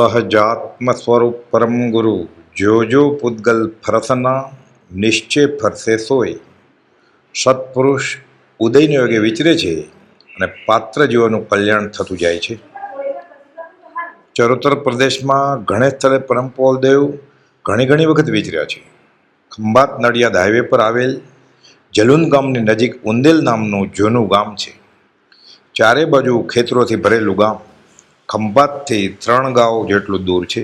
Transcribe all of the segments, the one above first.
સહજાત્મ સ્વરૂપ પરમ ગુરુ જો જો પૂતગલ ફરસના નિશ્ચય ફરસે સોય સત્પુરુષ ઉદયને યોગે વિચરે છે અને પાત્ર જીવોનું કલ્યાણ થતું જાય છે. ચરોતર પ્રદેશમાં ઘણે સ્થળે પરમ પોલદેવ ઘણી ઘણી વખત વિચર્યા છે. ખંભાત નડિયાદ હાઈવે પર આવેલ જલુન ગામની નજીક ઉંદેલ નામનું જૂનું ગામ છે. ચારે બાજુ ખેતરોથી ભરેલું ગામ. ખંભાતથી ત્રણ ગાંવ જેટલું દૂર છે.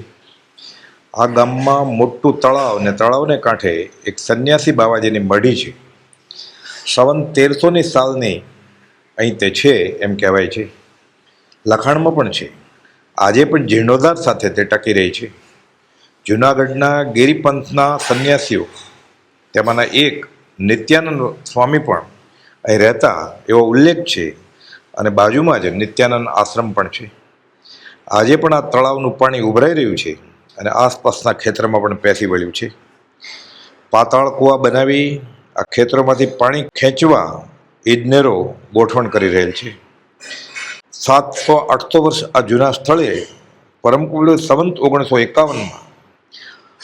આ ગામમાં મોટું તળાવ અને તળાવને કાંઠે એક સંન્યાસી બાવાજીની મઢી છે. સવન તેરસોની સાલની અહીં તે છે એમ કહેવાય છે. લખાણમાં પણ છે. આજે પણ જીર્ણોદ્ધાર સાથે તે ટકી રહી છે. જૂનાગઢના ગિરિપંથના સંન્યાસીઓ, તેમાંના એક નિત્યાનંદ સ્વામી પણ અહીં રહેતા એવો ઉલ્લેખ છે અને બાજુમાં જ નિત્યાનંદ આશ્રમ પણ છે. આજે પણ આ તળાવનું પાણી ઉભરાઈ રહ્યું છે અને આસપાસના ખેતરમાં પણ પેસી વળ્યું છે. પાતાળ કૂવા બનાવી આ ખેતરોમાંથી પાણી ખેંચવા ઇજનેરો ગોઠવણ કરી રહેલ છે. સાતસો આઠસો વર્ષ આ જૂના સ્થળે પરમકુલ સંવંત ઓગણીસો એકાવનમાં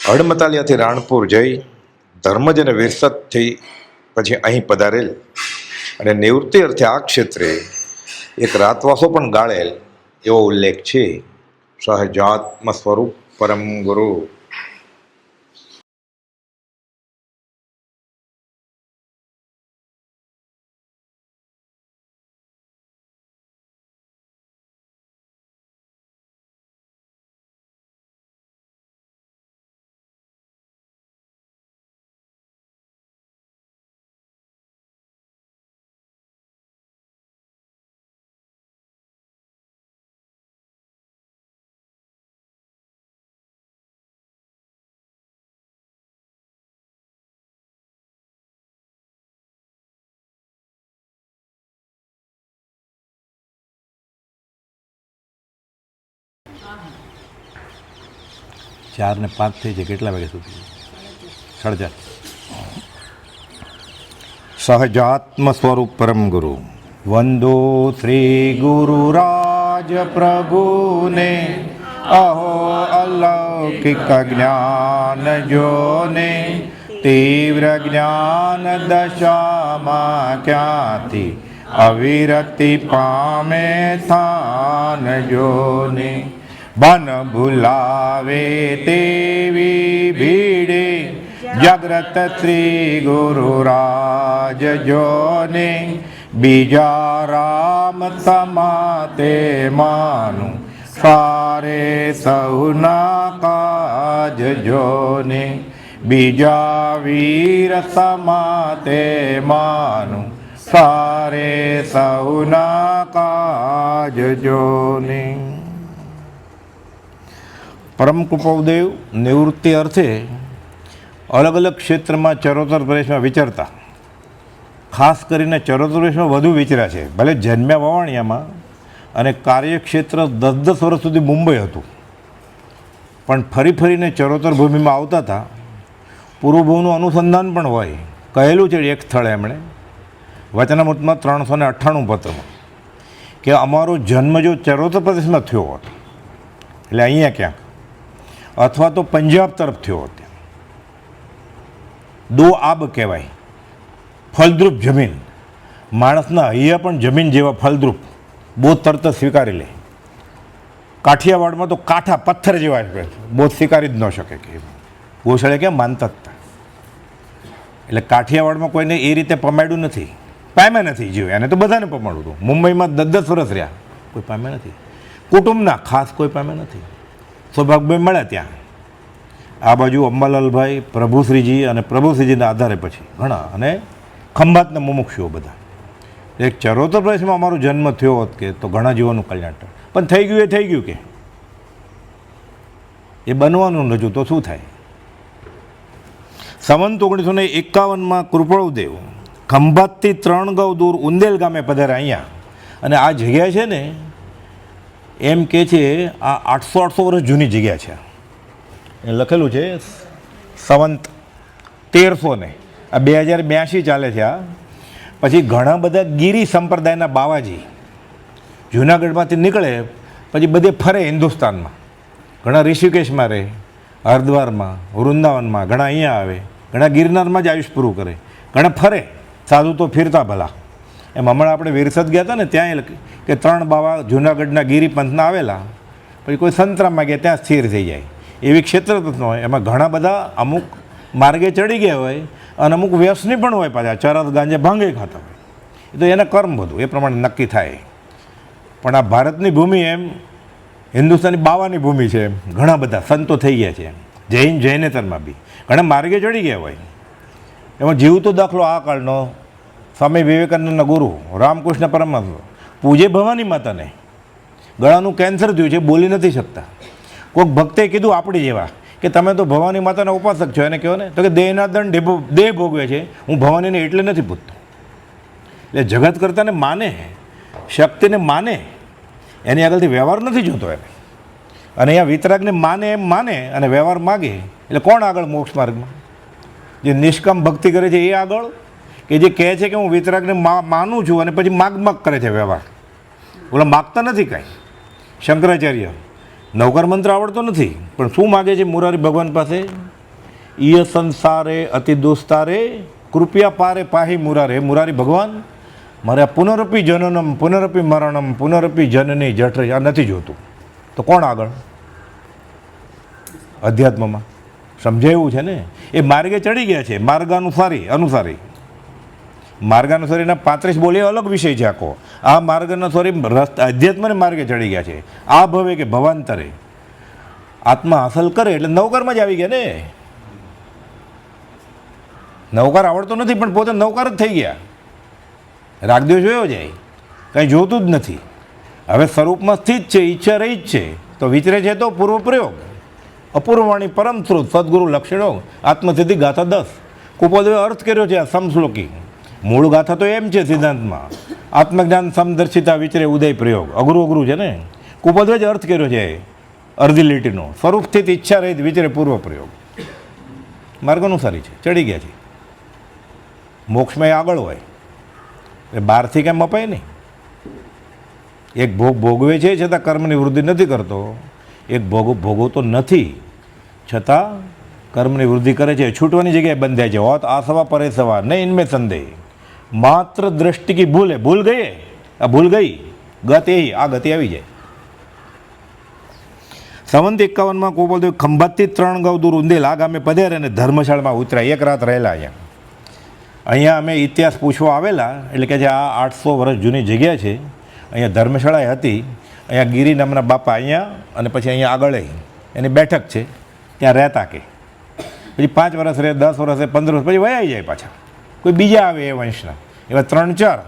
હડમતાલિયાથી રાણપુર જઈ ધર્મજ અને વિરસતથી પછી અહીં પધારેલ અને નિવૃત્તિ અર્થે આ ક્ષેત્રે એક રાતવાસો પણ ગાળેલ એવો ઉલ્લેખ છે. સહજાત્મ સ્વરૂપ પરમ ગુરુ. ચાર ને પાંચ થઈ છે કેટલા વાગ્યા સુધી? સાડા ચાર. સહજાત્મ સ્વરૂપ પરમ ગુરુ. વંદો શ્રી ગુરુ રાજ પ્રભુને અહો અલૌકિક જ્ઞાન જોને તીવ્ર જ્ઞાન દશામાં ક્યાંથી? અવિરતિ પામે થાન જોને બન ભૂલાવે તેવી ભીડે. જાગ્રત શ્રી ગુરુ રાજ જોને બીજા રામ સમાતે માનું. સારે સૌના કાજ જોને બીજા વીર સમાતે માનું. સારે સૌના કાજ જોને પરમ કૃપાદેવ નિવૃત્તિ અર્થે અલગ અલગ ક્ષેત્રમાં ચરોતર પ્રદેશમાં વિચરતા. ખાસ કરીને ચરોતર પ્રદેશમાં વધુ વિચર્યા છે. ભલે જન્મ્યા વવાણિયામાં અને કાર્યક્ષેત્ર દસ દસ વર્ષ સુધી મુંબઈ હતું. પણ ફરી ફરીને ચરોતર ભૂમિમાં આવતા હતા. પૂર્વભૂનું અનુસંધાન પણ હોય. કહેલું છે એક સ્થળે એમણે, વચનામૃતમાં ત્રણસો ને અઠ્ઠાણું પત્રમાં કે અમારો જન્મ જો ચરોતર પ્રદેશમાં થયો હોત, એટલે અહીંયા ક્યાંક અથવા તો પંજાબ તરફ થયો હતો. દો આબ કહેવાય. ફળદ્રુપ જમીન. માણસના હૈયા પણ જમીન જેવા ફળદ્રુપ. બહુ તરત સ્વીકારી લે. કાઠિયાવાડમાં તો કાંઠા પથ્થર જેવા બહુ સ્વીકારી જ ન શકે કે ગોસળે કેમ માનતા હતા એટલે કાઠિયાવાડમાં કોઈને એ રીતે પમાડ્યું નથી. પામ્યા નથી જીવ. એને તો બધાને પમાડ્યું હતું. મુંબઈમાં દસ દસ વર્ષ રહ્યા. કોઈ પામ્યા નથી. કુટુંબના ખાસ કોઈ પામ્યા નથી. સૌભાગભાઈ મળ્યા ત્યાં. આ બાજુ અંબાલાલભાઈ, પ્રભુશ્રીજી અને પ્રભુશ્રીજીના આધારે પછી ઘણા અને ખંભાતના મુમુક્ષુઓ બધા. એક ચરોતર પ્રદેશમાં અમારો જન્મ થયો હોત કે તો ઘણા જીવોનું કલ્યાણ પણ થઈ ગયું એ થઈ ગયું કે? એ બનવાનું રજૂ તો શું થાય? સંવંત ઓગણીસો ને એકાવનમાં કૃપળદેવ ખંભાતથી ત્રણ ગૌ દૂર ઉંદેલ ગામે પધારે અહીંયા. અને આ જગ્યા છે ને એમ કે છે, આ આઠસો આઠસો વર્ષ જૂની જગ્યા છે. એ લખેલું છે, સંવંત તેરસો ને. આ બે હજાર બ્યાસી ચાલે છે આ. પછી ઘણા બધા ગીરી સંપ્રદાયના બાવાજી જૂનાગઢમાંથી નીકળે, પછી બધે ફરે હિન્દુસ્તાનમાં. ઘણા ઋષિકેશમાં રહે, હરિદ્વારમાં, વૃંદાવનમાં, ઘણા અહીંયા આવે, ઘણા ગિરનારમાં જ આયુષ પૂરું કરે. ઘણા ફરે, સાધુ તો ફિરતા ભલા. એમ હમણાં આપણે વિરસદ ગયા હતા ને ત્યાં કે ત્રણ બાવા જૂનાગઢના ગિરિપંથના આવેલા, પછી કોઈ સંતરામમાં ગયા ત્યાં સ્થિર થઈ જાય. એવી ક્ષેત્ર તત્વ હોય. એમાં ઘણા બધા અમુક માર્ગે ચડી ગયા હોય અને અમુક વ્યસની પણ હોય પાછા. ચરસ ગાંજે ભાંગે ખાતા હોય. એ તો એના કર્મ બધું, એ પ્રમાણે નક્કી થાય. પણ આ ભારતની ભૂમિ એમ હિન્દુસ્તાની બાવાની ભૂમિ છે એમ, ઘણા બધા સંતો થઈ ગયા છે જૈન જૈનેતરમાં બી. ઘણા માર્ગે ચડી ગયા હોય. એમાં જીવતો દાખલો આ કાળનો સ્વામી વિવેકાનંદના ગુરુ, રામકૃષ્ણ પરમહંસ પૂજે ભવાની માતાને. ગળાનું કેન્સર થયું છે, બોલી નથી શકતા. કોઈક ભક્તે કીધું આપણી જેવા કે તમે તો ભવાની માતાના ઉપાસક છો, એને કહો ને તો કે દેહના દંડ દેહ- ભોગવે છે, હું ભવાનીને એટલે નથી પૂછતો. એટલે જગત કરતાને માને, શક્તિને માને, એની આગળથી વ્યવહાર નથી જોતો એને. અને અહીંયા વિતરાગને માને એમ માને, અને વ્યવહાર માગે, એટલે કોણ આગળ મોક્ષ માર્ગમાં? જે નિષ્કામ ભક્તિ કરે છે એ આગળ કે જે કહે છે કે હું વિતરાગને માનું છું અને પછી માગ માગ કરે છે વ્યવહાર. ઓલા માગતા નથી કાંઈ. શંકરાચાર્ય નવકાર મંત્ર આવડતો નથી, પણ શું માગે છે મુરારી ભગવાન પાસે? ઈય સંસારે અતિ દોસ્તારે, કૃપયા પારે પાહી મુરારે. મુરારી ભગવાન, મારે આ પુનરપી જનનમ, પુનરપી મરણમ, પુનરપી જનની જઠ આ નથી જોતું. તો કોણ આગળ? અધ્યાત્મમાં. સમજાયું છે ને? એ માર્ગે ચડી ગયા છે. માર્ગ અનુસારી અનુસારી. માર્ગાનુસારીના પાંત્રીસ બોલી એ અલગ વિષય છે આખો. આ માર્ગાનુસારી રસ્તા અધ્યાત્મને માર્ગે ચડી ગયા છે. આ ભવે કે ભવાંતરે. આત્મા હાંસલ કરે એટલે નવકારમાં જ આવી ગયા ને. નવકાર આવડતો નથી પણ પોતે નવકાર જ થઈ ગયા. રાગદેવ જોયો જાય. કંઈ જોતું જ નથી. હવે સ્વરૂપમાં સ્થિત છે, ઈચ્છા રહી જ છે. તો વિચરે છે તો પૂર્વ પ્રયોગ. અપૂર્વવાણી પરમ સ્ત્રોત, સદગુરુ લક્ષણો. આત્મસિદ્ધિ ગાથા દસ. કુપોદેવે અર્થ કર્યો છે આ સમશ્લોકી. મૂળ ગાથા તો એમ છે સિદ્ધાંતમાં. આત્મજ્ઞાન સમદર્શિતા વિચરે ઉદય પ્રયોગ. અઘરું અઘરું છે ને? કુપોદવે જ અર્થ કર્યો છે અર્ધી લીટીનો. સ્વરૂપ સ્થિત ઈચ્છા રહિત વિચરે પૂર્વ પ્રયોગ. માર્ગ અનુસારી છે. ચડી ગયા છે. મોક્ષમાં એ આગળ હોય. એ બહારથી કેમ અપાય નહીં? એક ભોગ ભોગવે છે છતાં કર્મની વૃદ્ધિ નથી કરતો. એક ભોગ ભોગવતો નથી. છતાં કર્મની વૃદ્ધિ કરે છે. છૂટવાની જગ્યાએ બંધાય છે. હોત આ સવા પરે સવા નહીં, ઇનમે સંદેહ. માત્ર દ્રષ્ટિ કી ભૂલે, ભૂલ ગઈ આ ભૂલ ગઈ. ગત એ, આ ગતિ આવી જાય. સંવંત એકાવનમાં કોપલદેવ ખંભાતથી ત્રણ ગૌ દૂર ઉંદેલ ગામે પધેર અને ધર્મશાળામાં ઉતર્યા. એક રાત રહેલા અહીંયા. અહીંયા અમે ઇતિહાસ પૂછવા આવેલા, એટલે કે જે આ આઠસો વર્ષ જૂની જગ્યા છે, અહીંયા ધર્મશાળા હતી. અહીંયા ગીરી નામના બાપા અહીંયા અને પછી અહીંયા આગળ એની બેઠક છે. ત્યાં રહેતા કે. પછી પાંચ વર્ષ રહે, દસ વર્ષે પંદર વર્ષ, પછી વયાઈ જાય પાછા. કોઈ બીજા આવે એ વંશના. એવા ત્રણ ચાર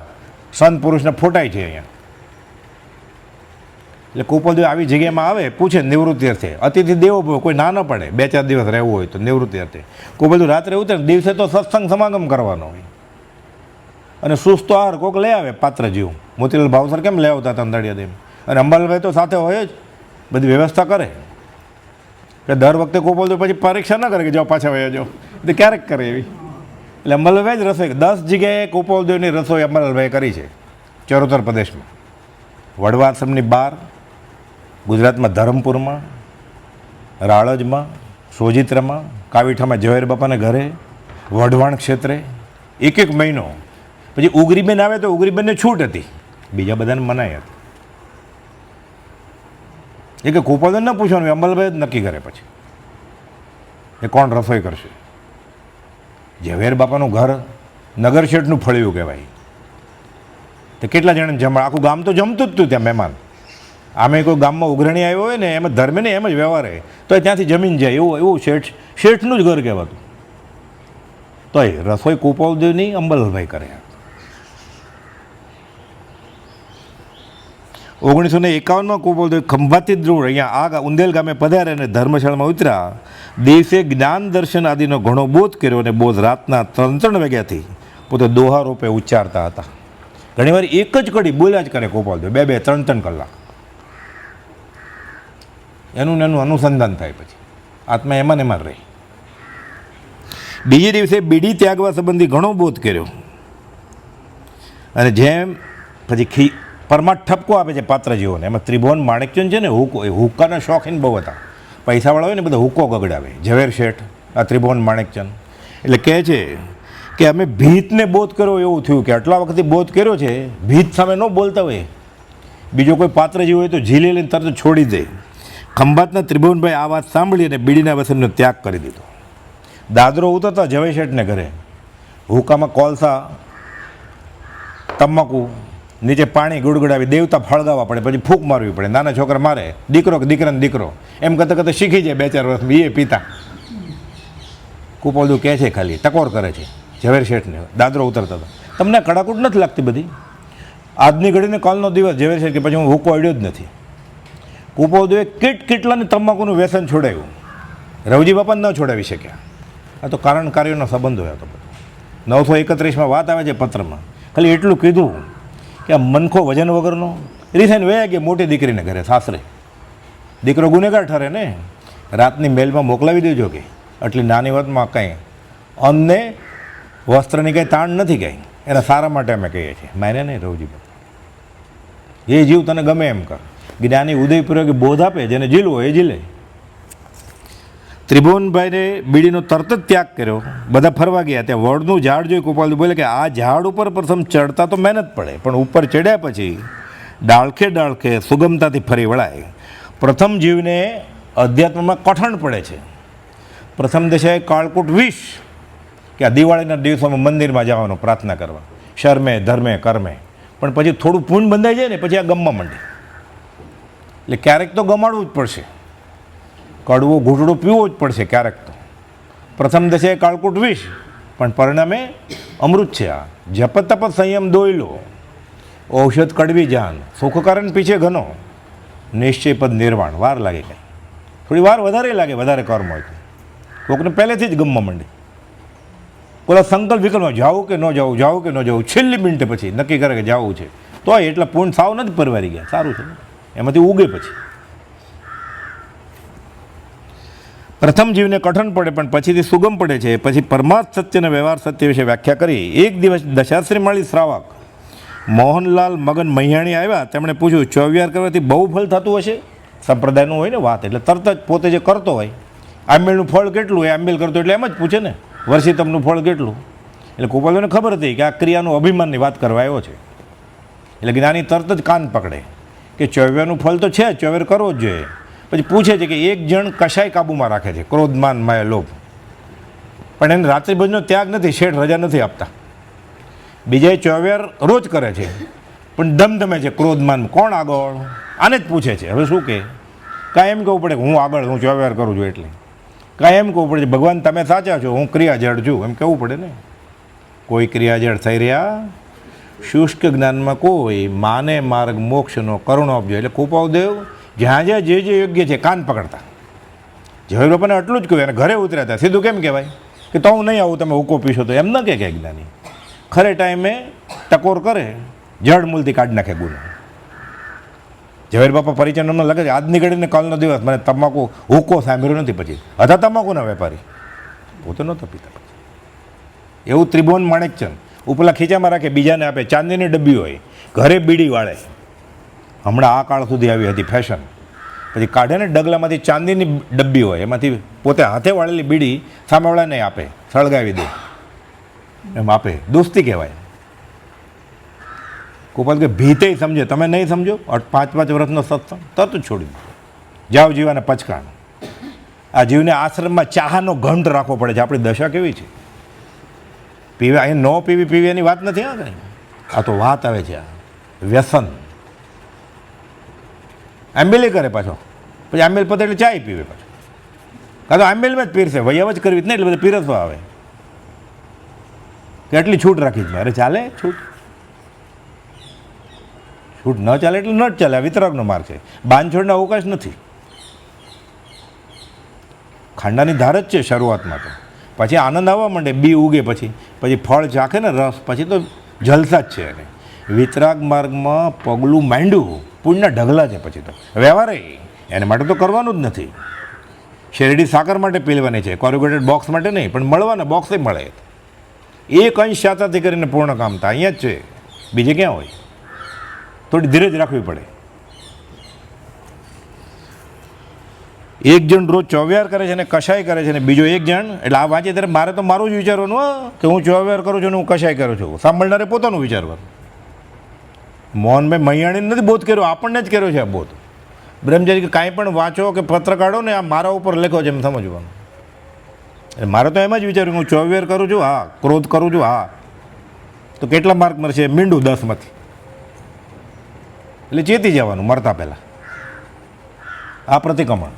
સંત પુરુષને ફોટાય છે અહીંયા. એટલે કુપોલદેવ આવી જગ્યામાં આવે, પૂછે નિવૃત્તિ અર્થે. અતિથિ દેવો ભવ કોઈ ના ન પડે. બે ચાર દિવસ રહેવું હોય તો નિવૃત્તિ અર્થે. કુપોલદેવ રાત્રે ઉતરે દિવસે તો સત્સંગ સમાગમ કરવાનો હોય. અને સુસ્ત આહાર કોક લઈ આવે, પાત્ર જીવ. મોતીલાલ ભાવસર કેમ લઈ આવતા હતા અંધાડિયા દેમ અને અંબાલભાઈ તો સાથે હોય જ. બધી વ્યવસ્થા કરે. કે દર વખતે કુપોલદેવ પછી પરીક્ષા ન કરે કે જાઓ પાછા વયા જાઓ. એટલે ક્યારેક કરે એવી. એટલે અંબાલાલભાઈ જ રસોઈ, દસ જગ્યાએ કુપોલદેવની રસોઈ અમલભાઈ કરી છે, ચરોતર પ્રદેશમાં. વડવાશ્રમની બાર, ગુજરાતમાં ધરમપુરમાં, રાળજમાં, સોજિત્રામાં, કાવીઠામાં ઝવેર બાપાના ઘરે, વઢવાણ ક્ષેત્રે, એક એક મહિનો. પછી ઉગરીબેન આવે તો ઉગરીબેનને છૂટ હતી, બીજા બધાને મનાઈ હતી. એ કે કુપોદન ન પૂછવાનું અમલભાઈ જ નક્કી કરે પછી. એ કોણ રસોઈ કરશે? ઝવેર બાપાનું ઘર નગર શેઠનું ફળ્યું કહેવાય. તો કેટલા જણાને જમણ આખું ગામ તો જમતું જ હતું ત્યાં મહેમાન. આમે કોઈ ગામમાં ઉઘરણી આવ્યો હોય ને, એમ ધર્મે ને એમ જ વ્યવહાર. હોય તો ત્યાંથી જમીન જાય, એવું એવું શેઠ શેઠનું જ ઘર કહેવાતું. તોય રસોઈ કુપોલદેવની અંબલભાઈ કરે. ઓગણીસો ને એકાવનમાં કુપોલદેવ ખંભાતી ધ્રુવ અહીંયા આ ઉંદેલ ગામે પધાર્યા અને ધર્મશાળામાં ઉતર્યા. દિવસે જ્ઞાન દર્શન આદિનો ઘણો બોધ કર્યો અને બોધ રાતના ત્રણ ત્રણ વાગ્યાથી પોતે દોહા રૂપે ઉચ્ચારતા હતા. ઘણીવાર એક જ કડી બોલ્યા જ કરે ગોપાલદેવ. બે બે, ત્રણ ત્રણ કલાક. એનું એનું અનુસંધાન થાય પછી. આત્મા એમાં ને એમાં રહે. બીજે દિવસે બીડી ત્યાગવા સંબંધી ઘણો બોધ કર્યો. અને જેમ પછી ખી પરમાટ ઠપકો આપે છે પાત્ર જીવોને એમાં ત્રિભુવન માણેકચંદ છે ને, હુકો એ હુક્કાના શોખીન બહુ હતા. પૈસાવાળા હોય ને બધા હુક્કો ગગડાવે. ઝવેર શેઠ, આ ત્રિભુવન માણેકચંદ. એટલે કહે છે કે અમે ભીતને બોધ કર્યો એવું થયું કે આટલા વખતથી બોધ કર્યો છે, ભીત સામે ન બોલતા હોય. બીજો કોઈ પાત્ર જેવું હોય તો ઝીલી લઈને તરત છોડી દે. ખંભાતના ત્રિભુવનભાઈ આ વાત સાંભળી અને બીડીના વસનનો ત્યાગ કરી દીધો. દાદરો ઉતરતા જવે શેઠને ઘરે. હુકામાં કોલસા, તમાકુ નીચે પાણી ગુડગુડાવી દેવતા ફળગાવવા પડે, પછી ફૂંક મારવી પડે. નાના છોકરા મારે, દીકરો કે દીકરાને દીકરો. એમ કરતાં કરતાં શીખી જાય બે ચાર વર્ષ એ પિતા. કુપોલદું કહે છે ખાલી, ટકોર કરે છે, ઝવેર શેઠને, દાદરો ઉતરતા હતા. તમને કડાકૂટ નથી લાગતી બધી? આજની ઘડીને કાલનો દિવસ ઝવેર શેઠ કે પછી હું હુકો અડ્યો જ નથી. કુપોદુએ કીટ કીટલાની તમાકુનું વ્યસન છોડાયું. રવજી બાપા ન છોડાવી શક્યા. આ તો કારણ કાર્યનો સંબંધ હોય આ તો બધો. નવસો એકત્રીસમાં વાત આવે છે પત્રમાં. ખાલી એટલું કીધું. કે આ મનખો વજન વગરનો? રીસાઈને વયા કે મોટી દીકરીને ઘરે, સાસરે. દીકરો ગુનેગાર ઠરે ને? રાતની મેલમાં મોકલાવી દેજો કે. આટલી નાની વાતમાં કંઈ અન્નને વસ્ત્રની કંઈ તાણ નથી કંઈ. એના સારા માટે અમે કહીએ છીએ. મારે નહીં રવજી બાપા. એ જીવ તને ગમે એમ કર. જ્ઞાની ઉદયપૂર્વક બોધ આપે, જેને ઝીલવો એ ઝીલે ત્રિભુવનભાઈને બીડીનો તરત જ ત્યાગ કર્યો. બધા ફરવા ગયા. ત્યાં વડનું ઝાડ જોઈ ગોપાલજી બોલે કે આ ઝાડ ઉપર પ્રથમ ચડતા તો મહેનત પડે, પણ ઉપર ચડ્યા પછી ડાળખે ડાળખે સુગમતાથી ફરી વળાય. પ્રથમ જીવને અધ્યાત્મમાં કઠણ પડે છે. પ્રથમ દશાએ કાળકૂટ વિષ કે આ દિવાળીના દિવસોમાં મંદિરમાં જવાનું પ્રાર્થના કરવા. શર્મે, ધર્મે, કર્મે. પણ પછી થોડું પૂન બંધાઈ જાય ને, પછી આ ગમવા માંડે. એટલે ક્યારેક તો ગમાડવું જ પડશે. કડવો ઘૂંટડો પીવો જ પડશે ક્યારેક તો. પ્રથમ દશે કાળકૂટ વિષ પણ પરિણામે અમૃત છે આ. જપ તપ સંયમ દોયલો ઔષધ કડવી જાન, સુખકારણ પીછે ઘનો. નિશ્ચય પદ નિર્વાણ, વાર લાગે કંઈ. થોડી વાર વધારે લાગે, વધારે કર્મ હોય કોકને પહેલેથી જ ગમવા માંડે. પેલા સંકલ્પ વિકલ્પમાં જાવું કે ન જાવું જાવું કે ન જાવું છેલ્લી મિનિટે પછી, નક્કી કરે કે જાવું છે. તો એટલા પૂર્ણ સાવ નથી પરવારી ગયા. સારું છે. એમાંથી ઉગે પછી. પ્રથમ જીવને કઠણ પડે, પણ પછીથી સુગમ પડે છે. પછી પરમાર્થ સત્યના વ્યવહાર સત્ય વિશે વ્યાખ્યા કરી. એક દિવસ દશાશ્રી મળી શ્રાવક મોહનલાલ મગન મહિયાણી આવ્યા. તેમણે પૂછ્યું, ચોવિયાર કરવાથી બહુ ફળ થતું હશે? સંપ્રદાયનું હોય ને વાત, એટલે તરત જ પોતે જે કરતો હોય, આંબેલનું ફળ કેટલું એ આંબેલ કરતો એટલે એમ જ પૂછે ને, વર્ષિતમનું ફળ કેટલું? એટલે ગોપાલોને ખબર હતી કે આ ક્રિયાનું અભિમાનની વાત કરવા આવ્યો છે. એટલે જ્ઞાની તરત જ કાન પકડે કે ચોવ્યાનું ફળ તો છે ચોવેર કરવો જ જોઈએ. પછી પૂછે છે કે એક જણ કશાય કાબૂમાં રાખે છે, ક્રોધમાન, માય, લોભ. પણ એને રાત્રિભોજનો ત્યાગ નથી, શેઠ રજા નથી આપતા. બીજાએ ચોવેર રોજ કરે છે, પણ ધમધમે છે, ક્રોધમાન, કોણ આગળ? આને જ પૂછે છે. હવે શું કે? કાંઈ એમ કહેવું પડે હું આગળ, હું ચોવેર કરું છું એટલે. કાંઈ એમ કહેવું પડે ભગવાન, તમે સાચા છો, હું ક્રિયાજળ છું. એમ કહેવું પડે ને. કોઈ ક્રિયાજળ થઈ રહ્યા? શુષ્ક જ્ઞાનમાં કોઈ માને માર્ગ મોક્ષનો કરુણો આપજો એટલે કૃપાદેવ જ્યાં જ્યાં જે જે યોગ્ય છે કાન પકડતા. ઝવેર બાપાને આટલું જ કહ્યું અને ઘરે ઉતર્યા હતા. સીધું કેમ કહેવાય? કે તો હું નહીં આવું, તમે હુકો પીશો તો. એમ ન કહે કે જ્ઞાની. ખરે ટાઈમે ટકોર કરે જડમૂલથી કાઢી નાખે ગુનો. ઝવેર બાપા પરિચયમાં લગે છે આજની ઘડીને કાલનો દિવસ મને તમાકુ હુકો સાંભળ્યો નથી પછી. હતા તમાકુના વેપારી. પોતે નહોતો પીતા એવું ત્રિભુવન માણેકચંદ ઉપલા ખીચામાં રાખે, બીજાને આપે, ચાંદીની ડબ્બી હોય, ઘરે બીડી વાળે. હમણાં આ કાળ સુધી આવી હતી ફેશન પછી કાઢે ને ડગલામાંથી ચાંદીની ડબ્બી હોય, એમાંથી પોતે હાથે વાળેલી બીડી સામેવાળાને આપે, સળગાવી દે. એમ આપે. દોસ્તી કહેવાય. ગોપાલ કે ભીતે સમજે. તમે નહીં સમજો? પાંચ પાંચ વર્ષનો સત્સંગ, તરત છોડી દો. જાવ જીવાને પચકાણ. આ જીવને આશ્રમમાં ચાહનો ઘંટ રાખવો પડે છે. આપણી દશા કેવી છે? પીવા, અહીં ન પીવી પીવી એની વાત નથી આ કંઈ આ તો વાત આવે છે આ વ્યસન. આંબેલી કરે પાછો. પછી આંબેલ પતે એટલે ચાય પીવે પાછો. કાં તો આંબેલમાં જ પીરશે વૈયાવ જ કરવી જ નહીં, એટલે બધા પીરસવા આવે. કેટલી છૂટ રાખી છે. અરે ચાલે, છૂટ. છૂટ ન ચાલે એટલે ન જ ચાલે વિતરાગનો માર્ગ છે. બાંધછોડનો અવકાશ નથી. ખાંડાની ધાર જ છે શરૂઆતમાં તો. પછી આનંદ આવવા માંડે, બી ઉગે પછી. પછી ફળ ચાખે ને રસ, પછી તો જલસા જ છે એને. વિતરાગ માર્ગમાં પગલું માંડ્યું. પુણ્યના ઢગલા છે પછી તો. વ્યવહારે એને માટે તો કરવાનું જ નથી. શેરડી સાકર માટે પીલવાની છે કોર્યુગેટેડ બોક્સ માટે નહીં, પણ મળવાના બોક્સે મળે. એક અંશ શાતાથી કરીને પૂર્ણ કામતા અહીંયા જ છે. બીજે ક્યાં હોય? થોડી ધીરજ રાખવી પડે. એક જણ રોજ ચોવ્યાર કરે છે અને કશાય કરે છે અને બીજો એક જણ, એટલે આ વાંચે ત્યારે મારે તો મારું જ વિચારવાનું કે હું ચોવ્યાર કરું છું અને હું કશાય કરું છું. સાંભળનારે પોતાનું વિચારવાનું. મોહનભાઈ મૈયાણીને નથી બોધ કર્યો, આપણને જ કર્યો છે આ બોધ. બ્રહ્મચારી કે કાંઈ પણ વાંચો કે પત્ર કાઢો ને આ મારા ઉપર લખો છે એમ સમજવાનું. એટલે મારે તો એમ જ વિચાર્યું, હું ચોવેર કરું છું, હા, ક્રોધ કરું છું, હા. તો કેટલા માર્ક મળશે? મીંડું દસમાંથી. એટલે ચેતી જવાનું, મરતા પહેલાં. આ પ્રતિક્રમણ.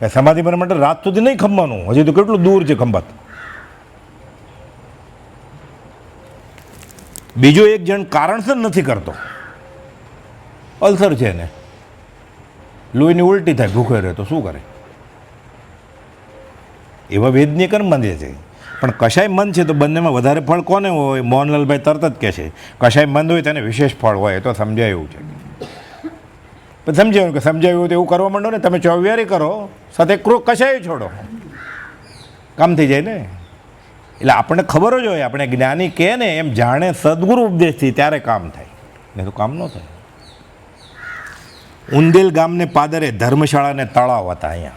કે સમાધિ માટે રાત સુધી નહીં ખમવાનું હજી તો કેટલું દૂર છે ખંભાત. બીજો એક જણ કારણસર નથી કરતો. અલ્સર છે ને લોહીની ઉલટી થાય, ભૂખે રહે તો શું કરે? એવા વેદની કર્મ બંધે છે. પણ કશાય મન છે તો બંનેમાં વધારે ફળ કોને હોય? મોહનલાલભાઈ તરત જ કહે છે, કશાય મંદ હોય તેને વિશેષ ફળ હોય. એ તો સમજાય એવું છે. પણ સમજાયું કે સમજાયું તો એવું કરવા માંડો ને, તમે ચોવ્યારી કરો, સાથે ક્રો કશાય છોડો. કામ થઈ જાય ને? એટલે આપણને ખબર જ હોય, આપણે જ્ઞાની કહે ને એમ જાણે સદગુરુ ઉપદેશથી ત્યારે કામ થાય. એ તો કામ ન થાય. ઉંદેલ ગામને પાદરે ધર્મશાળાને તળાવ હતા અહીંયા.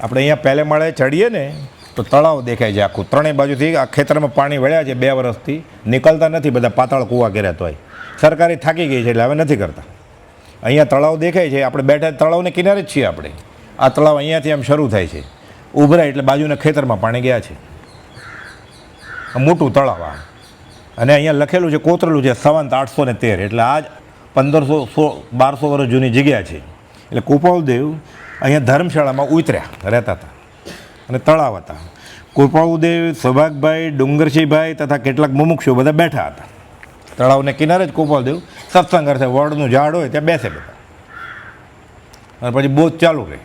આપણે અહીંયા પહેલે માળે ચડીએ ને, તો તળાવ દેખાય છે આખું. ત્રણેય બાજુથી આ ખેતરમાં પાણી વળ્યા છે બે વર્ષથી. નીકળતા નથી બધા પાતાળ કૂવા કર્યા તોય. સરકારી થાકી ગઈ છે એટલે હવે નથી કરતા. અહીંયા તળાવ દેખાય છે. આપણે બેઠા તળાવને કિનારે જ છીએ આપણે. આ તળાવ અહીંયાથી આમ શરૂ થાય છે. ઉભરાય એટલે બાજુના ખેતરમાં પાણી ગયા છે. મોટું તળાવ આ. અને અહીંયા લખેલું છે, કોતરેલું છે, સંવંત આઠસો ને તેર. એટલે આ જ પંદરસો સો, બારસો વર્ષ જૂની જગ્યા છે. એટલે કૃપાળુદેવ અહીંયા ધર્મશાળામાં ઉતર્યા, રહેતા હતા. અને તળાવ હતા. કૃપાળુદેવ સૌભાગભાઈ, ડુંગરસિંહભાઈ તથા કેટલાક મુમુક્ષો બધા બેઠા હતા. તળાવને કિનારે જ કૃપાળદેવ સત્સંગ કરશે વડનું ઝાડ હોય ત્યાં બેસે બધા. અને પછી બોધ ચાલુ રહે.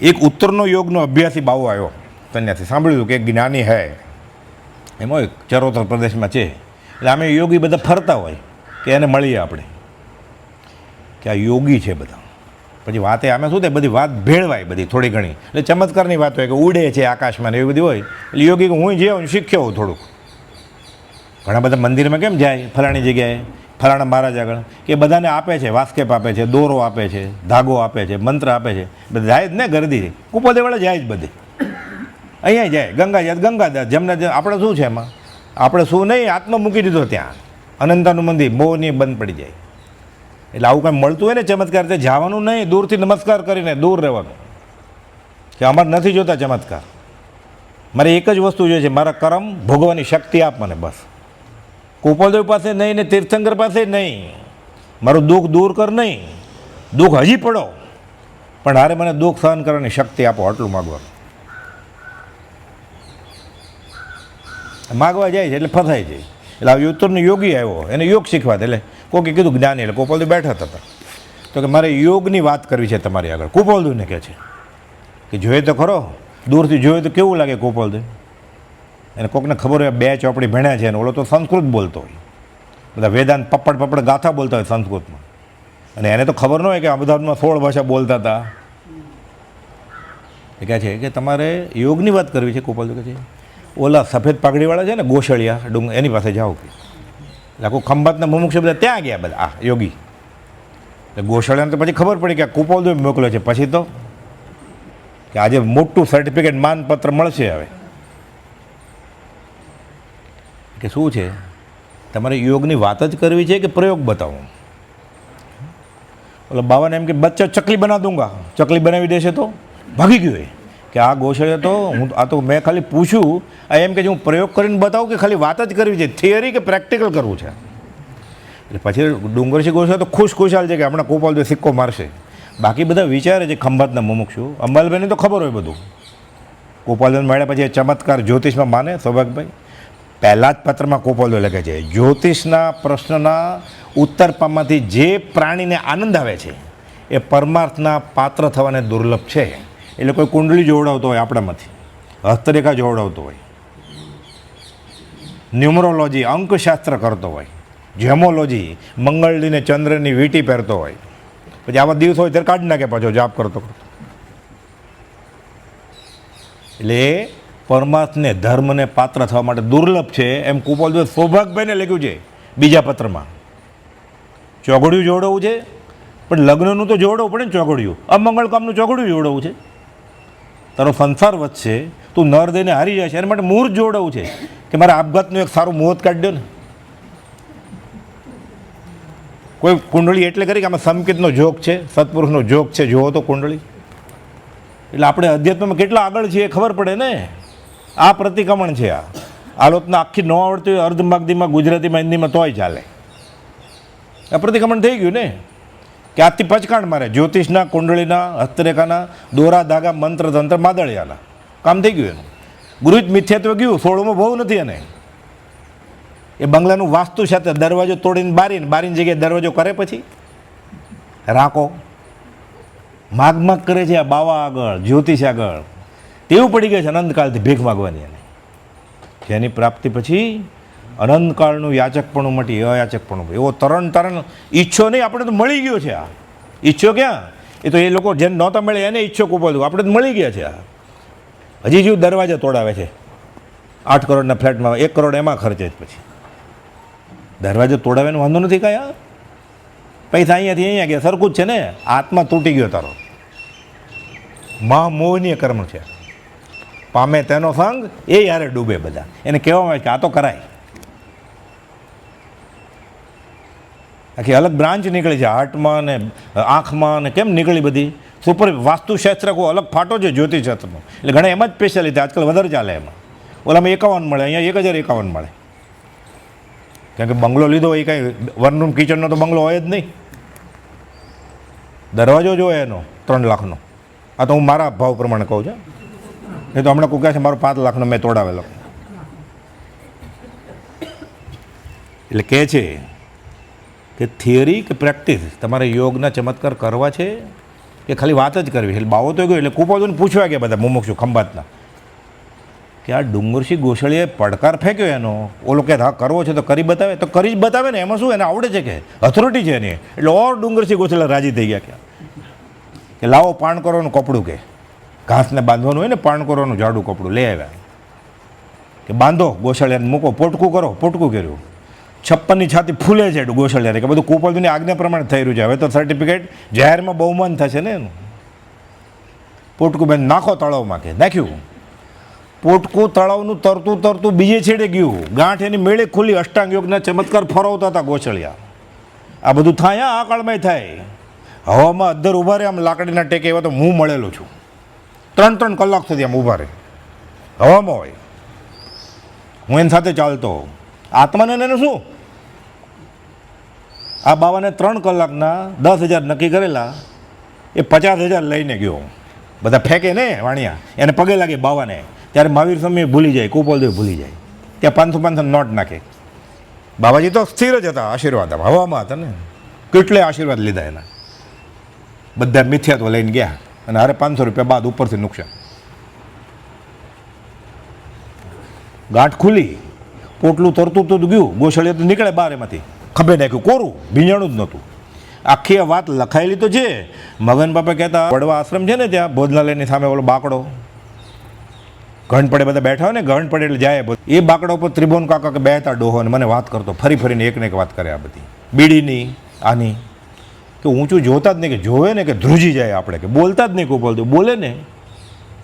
એક ઉત્તરનો યોગનો અભ્યાસી બાવો આવ્યો. કન્યાથી સાંભળ્યું કે એક જ્ઞાની હે, એમાં હોય ચરોતર પ્રદેશમાં છે. એટલે અમે યોગી બધા ફરતા હોય કે એને મળીએ આપણે. કે આ યોગી છે બધા. પછી વાતે આમે શું થાય, બધી વાત ભેળવાય બધી થોડી ઘણી. એટલે ચમત્કારની વાત હોય કે ઉડે છે આકાશમાં ને એવી બધી હોય. એટલે યોગી હું જે હું શીખ્યો હોઉં થોડુંક. ઘણા બધા મંદિરમાં કેમ જાય? ફલાણી જગ્યાએ. ફલાણા મહારાજ આગળ. કે બધાને આપે છે, વાસ્કેપ આપે છે, દોરો આપે છે, ધાગો આપે છે, મંત્ર આપે છે. બધા જાય જ ને ગરદી કુપોદેવાળા જાય જ બધે. અહીંયા જાય, ગંગા જાય ગંગા જાય, જેમને આપણે શું છે એમાં? આપણે શું નહીં, આત્મા મૂકી દીધો ત્યાં. અનંતાનું મંદિર મોહની બંધ પડી જાય. એટલે આવું કાંઈ મળતું હોય ને ચમત્કાર, તે જવાનું નહીં, દૂરથી નમસ્કાર કરીને દૂર રહેવાનું. કે અમારે નથી જોતા ચમત્કાર. મારે એક જ વસ્તુ જોઈએ છે, મારા કર્મ, ભોગવવાની શક્તિ આપ મને, બસ. કુપલદેવ પાસે નહીં ને તીર્થંકર પાસે નહીં. મારું દુઃખ દૂર કર નહીં. દુઃખ હજી પડો. પણ હારે મને દુઃખ સહન કરવાની શક્તિ આપો, આટલું માગવાનું. માગવા જાય છે એટલે ફસાય છે. એટલે આ યુતરનો યોગી આવ્યો. એને યોગ શીખવા એટલે કોકે કીધું જ્ઞાની એટલે કુપલદેવ બેઠા હતા તો કે મારે યોગની વાત કરવી છે તમારી આગળ. કોપલદુને કહે છે કે જોઈએ તો ખરો. દૂરથી જોઈએ તો કેવું લાગે કુપલદેવ એને કોકને ખબર હોય બે ચોપડી ભણ્યા છે અને ઓલો તો સંસ્કૃત બોલતો હોય. બધા વેદાંત પપ્પડ પપ્પડ ગાથા બોલતા હોય સંસ્કૃતમાં. અને એને તો ખબર ન હોય કે અમદાવાદમાં સોળ ભાષા બોલતા હતા. એ કહે છે કે તમારે યોગની વાત કરવી છે કોપલ કહે છે? ઓલા સફેદ પાઘડીવાળા છે ને, ગોસળિયા, ડુંગ, એની પાસે જાઓ કે. આખું ખંભાતના મુમુક્ષ બધા, ત્યાં ગયા બધા. આ, યોગી. એટલે ગોશળિયાને તો પછી ખબર પડી કે આ કુપોલ મોકલ્યો છે. પછી તો કે આજે મોટું સર્ટિફિકેટ માનપત્ર મળશે હવે. કે શું છે? તમારે યોગની વાત જ કરવી છે કે પ્રયોગ બતાવો? ઓલો બાવાને એમ કે, બચ્ચા ચકલી બના દઉંગા. ચકલી બનાવી દેશે તો? ભાગી ગયો એ. કે આ ગોશળે તો હું આ તો મેં ખાલી પૂછ્યું આ એમ કે હું પ્રયોગ કરીને બતાવું કે ખાલી વાત જ કરવી છે થિયરી કે પ્રેક્ટિકલ કરવું છે? એટલે પછી ડુંગરસિંહ ગોસ્વામી તો ખુશ ખુશાલ છે કે હમણાં કોપાલ સિક્કો મારશે. બાકી બધા વિચારે છે ખંભાતના મુમુક્ષુ. અંબાલભાઈને તો ખબર હોય બધું. ગોપાલદાન મળ્યા પછી એ ચમત્કાર જ્યોતિષમાં માને સૌભાગભાઈ પહેલાં જ પત્રમાં ગોપાલદાન લખે છે, જ્યોતિષના પ્રશ્નના ઉત્તર પામવાથી જે પ્રાણીને આનંદ આવે છે, એ પરમાર્થના પાત્ર થવાને દુર્લભ છે. એટલે કોઈ કુંડળી જોવડાવતો હોય આપણામાંથી. હસ્તરેખા જોવડાવતો હોય. ન્યુમરોલોજી અંકશાસ્ત્ર કરતો હોય. જેમોલોજી મંગળની ચંદ્રની વીંટી પહેરતો હોય. પછી આવા દિવસ હોય ત્યારે કાઢી નાખે પાછો, જાપ કરતો કરતો. એટલે પરમાર્થને ધર્મને પાત્ર થવા માટે દુર્લભ છે એમ કુપોલ સૌભાગભાઈને લખ્યું છે બીજા પત્રમાં. ચોગડિયું જોડવું છે? પણ લગ્નનું તો જોડવું પડે ને ચોગડિયું અમંગળ કામનું ચોગડિયું જોડવું છે? તારો સંસાર વધશે, તું નર દઈને હારી જાય છે. એના માટે મૂર જોડવું છે કે મારા આપઘાતનું એક સારું મુહૂર્ત કાઢી દો ને. કોઈ કુંડળી એટલે કરી કે આમાં સંકેતનો જોગ છે, સત્પુરુષનો જોગ છે જોવો તો કુંડળી. એટલે આપણે અધ્યાત્મમાં કેટલા આગળ છીએ ખબર પડે ને? આ પ્રતિક્રમણ છે આ. આલોચના આખી ન આવડતી હોય અર્ધમાગધીમાં ગુજરાતીમાં, હિન્દીમાં તોય ચાલે. આ પ્રતિક્રમણ થઈ ગયું ને? કે આજથી પચકાણ મારે. જ્યોતિષના, કુંડળીના, હસ્તરેખાના, દોરા, ધાગા, મંત્ર, તંત્ર માદળિયાના કામ થઈ ગયું એનું. ગુરુજ મિથ્યાત્વ ગયું, સોળમો બહુ નથી એને. એ બંગલાનું વાસ્તુ સાથે દરવાજો તોડીને બારીને, બારીની જગ્યાએ દરવાજો કરે પછી? રાખો. માગ માગ કરે છે આ બાવા આગળ, જ્યોતિષ આગળ. તેવું પડી ગઈ છે અનંતકાળથી ભીખ માગવાની એને. જેની પ્રાપ્તિ પછી અનંતકાળનું યાચકપણું મટી અયાચકપણું એવો તરણ તરણ ઈચ્છો નહીં, આપણે તો મળી ગયો છે આ. ઈચ્છો ક્યાં? એ તો એ લોકો જેને નહોતા મળે એને ઈચ્છો કૂપોલું આપણે તો મળી ગયા છે આ. હજી જેવું દરવાજા તોડાવે છે. આઠ કરોડના ફ્લેટમાં, એક કરોડ એમાં ખર્ચે જ પછી. દરવાજો તોડાવેનો વાંધો નથી આ પૈસા અહીંયાથી અહીંયા ગયા, સરખું જ છે ને? આત્મા તૂટી ગયો તારો. મહામોહનીય કર્મ છે. પામે તેનો સંગ, એ યારે ડૂબે બધા. એને કહેવામાં આવે કે આ તો કરાય. આખી અલગ બ્રાન્ચ નીકળી છે. હાર્ટમાં ને આંખમાં ને કેમ નીકળી બધી? સુપર વાસ્તુશાસ્ત્ર કોઈ અલગ ફાટો છે જ્યોતિષશાસ્ત્રનો? એટલે ઘણા એમાં જ સ્પેશિયાલિટી આજકાલ વધારે ચાલે એમાં. ઓલામાં એકાવન મળે, અહીંયા એક હજાર એકાવન મળે. કારણ કે બંગલો લીધો એ કાંઈ વન કિચનનો તો બંગલો હોય જ નહીં. દરવાજો જોયો એનો, ત્રણ લાખનો. આ તો હું મારા ભાવ પ્રમાણે કહું છું. એ તો હમણાં કુક્યા છે, મારો પાંચ લાખનો મેં તોડાવેલો. એટલે કહે છે કે થિયરી કે પ્રેક્ટિસ તમારે યોગના ચમત્કાર કરવા છે? કે ખાલી વાત જ કરવી? એટલે બાવો તો ગયો એટલે કૂપાદોને પૂછવા ગયા બધા મુમુક્ષુ ખંભાતના. કે આ ડુંગરસિંહ ગોસળીએ પડકાર ફેંક્યો એનો? ઓલો કે, હા, કરવો છે તો કરી બતાવે. તો કરી જ બતાવે ને, એમાં શું? એને આવડે છે કે? અથોરિટી છે એની. એટલે ઓર ડુંગરસિંહ ગોસળા રાજી થઈ ગયા કે. લાવો કરવાનું કપડું કે. ઘાસને બાંધવાનું હોય ને પાણ કરવાનું જાડું કપડું. લઈ આવ્યા. કે બાંધો ગોસળિયાને મૂકો, પોટકું કરો, પોટકું કર્યું. છપ્પનની છાતી ફૂલે છે ગોસળિયાને કે બધું કુપલની આજ્ઞા પ્રમાણે થઈ રહ્યું છે. હવે તો સર્ટિફિકેટ જાહેરમાં બહુમાન થશે ને એનું. પોટકું બેન નાખો તળાવમાં કે. નાખ્યું. પોટકું તળાવનું તરતું તરતું બીજે છેડે ગયું. ગાંઠ એની મેળે ખુલ્લી અષ્ટાંગ યોગના ચમત્કાર ફરવતા હતા ગોસળિયા. આ બધું થાય, આ કાળમાં થાય. હવામાં અદ્ધર ઊભા રહે, આમ લાકડીના ટેકે એવા તો હું મળેલો છું. ત્રણ ત્રણ કલાક સુધી આમ ઊભા રહે. હવામાં હોય. હું એની સાથે ચાલતો આત્માને એને શું? આ બાવાને ત્રણ કલાકના દસ હજાર નક્કી કરેલા. એ પચાસ હજાર લઈને ગયો બધા ફેંકે ને વાણિયા? એને પગે લાગે બાવાને. ત્યારે મહાવીર સ્વામી ભૂલી જાય કુપોલદેવ ભૂલી જાય. ત્યાં પાંચસો પાંચસો નોટ નાખે. બાબાજી તો સ્થિર જ હતા આશીર્વાદ હવામાં હતા ને. કેટલે આશીર્વાદ લીધા એના? બધા મિથ્યાત્વ લઈને ગયા. અને હારે પાંચસો રૂપિયા બાદ ઉપરથી નુકસાન. ગાંઠ ખુલી. પોટલું તરતું તો ગયું ગોસળીએ તો નીકળે બહાર એમાંથી. ખભે નાખ્યું, કોરું? ભીંજાણું જ નહોતું. આખી આ વાત લખાયેલી તો છે. મગન બાપા કહેતા, વડવા આશ્રમ છે ને ત્યાં, ભોજનાલયની સામે ઓલો બાકડો. ઘણ પડે બધા બેઠા હોય ને ઘણ પડે એટલે જાય. એ બાકડા ઉપર ત્રિભુવન કાકા કે બેતા ડોહો અને મને વાત કરતો, ફરી ફરીને એક ને એક વાત કરે આ બધી. બીડીની, આની. કે ઊંચું જોતા જ નહીં, કે જોવે ને કે ધ્રુજી જાય આપણે, કે બોલતા જ નહીં કોઈ બોલતું. બોલે ને.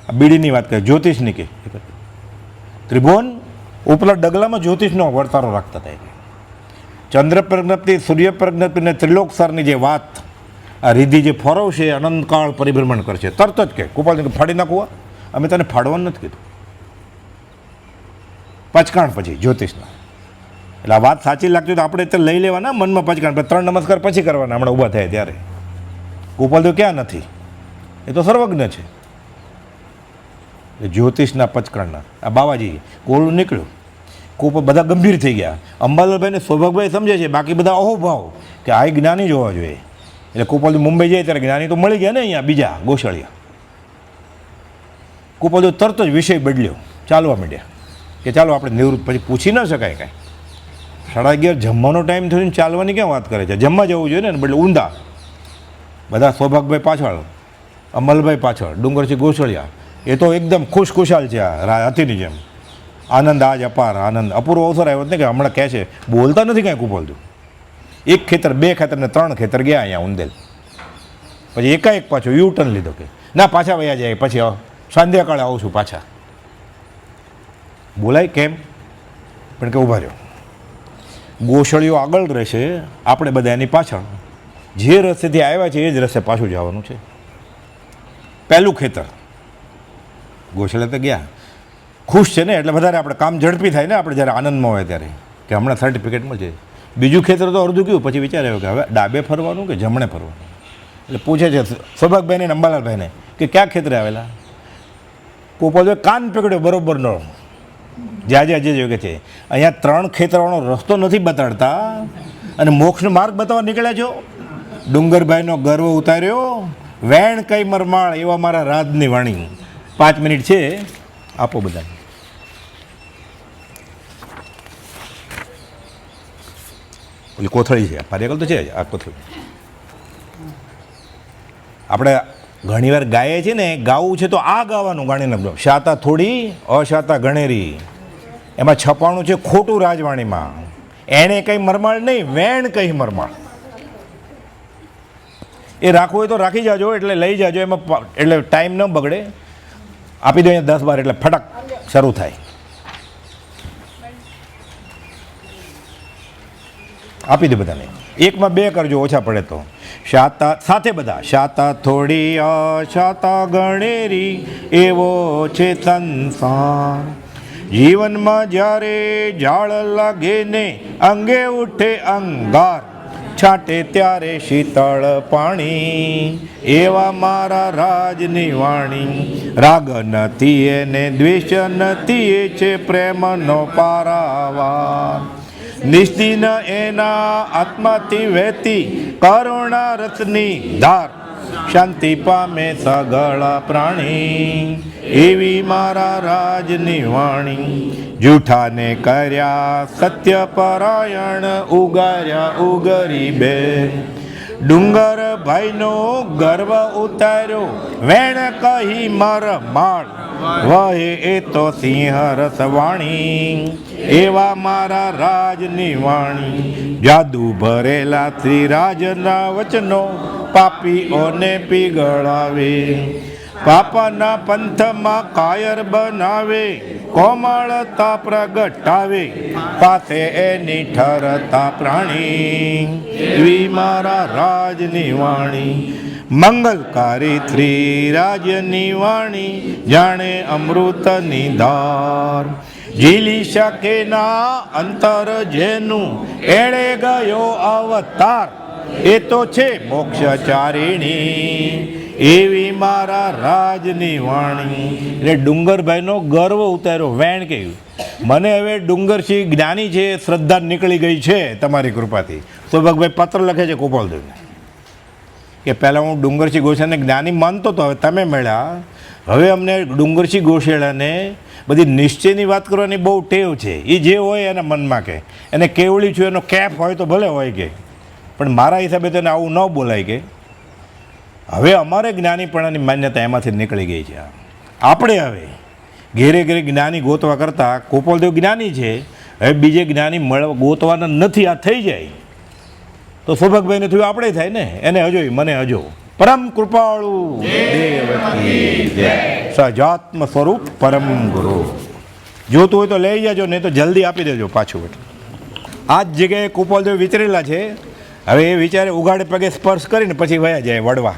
આ બીડીની વાત કરે, જ્યોતિષની કે. ત્રિભુવન ઉપલા ડગલામાં જ્યોતિષનો વર્તારો રાખતા હતા. ચંદ્ર પ્રજ્ઞપ્તિ, સૂર્ય પ્રજ્ઞપ્તિ અને ત્રિલોક સરની જે વાત, આ રીધિ જે ફરવશે અનંતકાળ પરિભ્રમણ કરશે. તરત જ કે કુપાલ ફાડી નાખવા અમે તને ફાડવાનું નથી કીધું. પચકાણ પછી જ્યોતિષના. એટલે આ વાત સાચી લાગતી તો આપણે તે લઈ લેવાના મનમાં પચકાણ ત્રણ નમસ્કાર પછી કરવાના, હમણાં ઊભા થયા ત્યારે. ગોપાલ ક્યાં નથી? એ તો સર્વજ્ઞ છે. જ્યોતિષના પચકણના. આ બાવાજી, કોળું નીકળ્યું. કોપ બધા ગંભીર થઈ ગયા. અંબાલાલભાઈને સૌભાગભાઈ સમજે છે, બાકી બધા અહોભાવ કે આ જ્ઞાની જોવા જોઈએ. એટલે કોપાલજી મુંબઈ જાય ત્યારે જ્ઞાની તો મળી ગયા ને અહીંયા, બીજા ગોશાળિયા કોપાલજી તરત જ વિષય બદલ્યો. ચાલવા માંડ્યા. કે ચાલો આપણે નિવૃત્ત પછી પૂછી ન શકાય કાંઈ. સાડા અગિયાર જમવાનો ટાઈમ થયો ને, ચાલવાની ક્યાં વાત કરે છે? જમવા જવું જોઈએ ને બદલે ઊંધા. બધા સૌભાગભાઈ પાછળ અમલભાઈ પાછળ, ડુંગરસિંહ ગોસળિયા એ તો એકદમ ખુશ ખુશાલ છે આ હાથીની જેમ. આનંદ આજ અપાર, આનંદ. અપૂર્વ અવસર આવ્યો ને કે હમણાં કહે છે, બોલતા નથી કાંઈ કુપોલતું એક ખેતર, બે ખેતર ને ત્રણ ખેતર ગયા અહીંયા ઉંદેલ પછી એકાએક પાછો યુ ટર્ન લીધો કે, ના, પાછા વયા જાય, પછી સંધ્યાકાળે આવું છું પાછા. બોલાય કેમ? પણ કે ઊભા રહ્યો. ગોસળીઓ આગળ રહેશે, આપણે બધા એની પાછળ. જે રસ્તેથી આવ્યા છે, એ જ રસ્તે પાછું જવાનું છે. પહેલું ખેતર. ગોસળે તો ગયા. ખુશ છે ને, એટલે વધારે આપણે કામ ઝડપી થાય ને આપણે જ્યારે આનંદમાં હોય ત્યારે, કે હમણાં સર્ટિફિકેટ મળશે બીજું ખેતર તો અડધું ગયું, પછી વિચાર આવ્યો કે હવે ડાબે ફરવાનું કે જમણે ફરવાનું? એટલે પૂછે છે સૌભાગભાઈને અંબાલાલભાઈને કે ક્યાં ખેતરે આવેલા? પોપલભાઈ કાન પકડ્યો બરોબરનો જ્યાં જ્યાં જે કે છે. અહીંયા ત્રણ ખેતરવાનો રસ્તો નથી બતાડતા. અને મોક્ષનો માર્ગ બતાવવા નીકળ્યા છો? ડુંગરભાઈનો ગર્વ ઉતાર્યો. વેણ કઈ મરમાળ, એવા મારા રાજની વાણી. પાંચ મિનિટ છે, આપો બધા ઓલી કોથળી છે પારિયાકલ તો છે આ કોથળી. આપણે ઘણીવાર ગાઈએ છીએ ને, ગાવું છે તો આ ગાવાનું ગાણીને શાતા થોડી, અશાતા ગણેરી. એમાં છપાણું છે ખોટું રાજવાણીમાં. એણે કંઈ મરમાળ નહીં, વેણ કંઈ મરમાળ એ રાખવું હોય તો રાખી જાજો, એટલે લઈ જાજો, એમાં એટલે ટાઈમ ન બગડે. આપી દો અહીંયા દસ બાર એટલે ફટક શરૂ થાય. આપી દે બધાને. એકમાં બે કરજો, ઓછા પડે તો. શાતા, સાથે બધા. શાતા થોડી અશાતા ગણેરી, એવો છે સંસાર જીવનમાં જ્યારે ઝાડ લાગે ને અંગે ઉઠે અંગાર. છાંટે ત્યારે શીતળ પાણી. એવા મારા રાજની વાણી. રાગ નથી એને, દ્વેષ નથી એ છે પ્રેમનો પારાવાર. નિષ્ઠિન એના આત્માથી વહેતી કરુણા રથની ધાર શાંતિ પામે સગળ પ્રાણી. એવી મારા રાજની વાણી જૂઠાને કર્યા સત્ય પરાયણ ઉગાર્યા ઉગરી બે. ડુંગર ભાઈનો ગર્વ ઉતાર્યો, વેણ કહી મર માળ. વહે એ તો સિંહ રસવાણી એવા મારા રાજની વાણી જાદુ ભરેલા શ્રી રાજના વચનો પાપીઓને પીગળાવે. પાપાના પંથમાં કાયર બનાવે, કોમળતા પ્રગટાવે. પાસે એની ઠરતા પ્રાણી, એવી મારા રાજની વાણી મંગલકારી શ્રી રાજ્યની વાણી જાણે અમૃતની ધાર ઝીલી શકે ના અંતર જેનું એળે ગયો અવતાર. એ તો છે મોક્ષચારિણી. એવી મારા રાજની વાણી એટલે ડુંગરભાઈનો ગર્વ ઉતાર્યો. વેણ કહ્યું, મને હવે ડુંગરસિંહ જ્ઞાની છે, શ્રદ્ધા નીકળી ગઈ છે તમારી કૃપાથી. સૌભાગભાઈ પત્ર લખે છે ગોપાલદેવને. કે પહેલાં હું ડુંગરસિંહ ગોસાને જ્ઞાની માનતો હતો હવે તમે મળ્યા. હવે અમને ડુંગરસિંહ ગોશેડાને બધી નિશ્ચયની વાત કરવાની બહુ ટેવ છે. એ જે હોય એના મનમાં કે એને કેવળી છું, એનો કેફ હોય તો ભલે હોય કે. પણ મારા હિસાબે તો એને આવું ન બોલાય કે. હવે અમારે જ્ઞાનીપણાની માન્યતા એમાંથી નીકળી ગઈ છે. આપણે હવે ઘેરે ઘેરે જ્ઞાની ગોતવા કરતાં કોપલદેવ જ્ઞાની છે. હવે બીજે જ્ઞાની મળવા ગોતવાના નથી, આ થઈ જાય. તો સૌભાગભાઈને થયું આપણે થાય ને? એને હજોય મને હજો. પરમ કૃપાળુ. સજાત્મ સ્વરૂપ પરમ ગુરુ. જોતું હોય તો લઈ જજો નહીં તો જલ્દી આપી દેજો પાછું એટલે. આ જ જગ્યાએ કુપાલદેવ વિચરેલા છે. હવે એ વિચારે ઉગાડે પગે સ્પર્શ કરીને પછી વયા જાય વડવા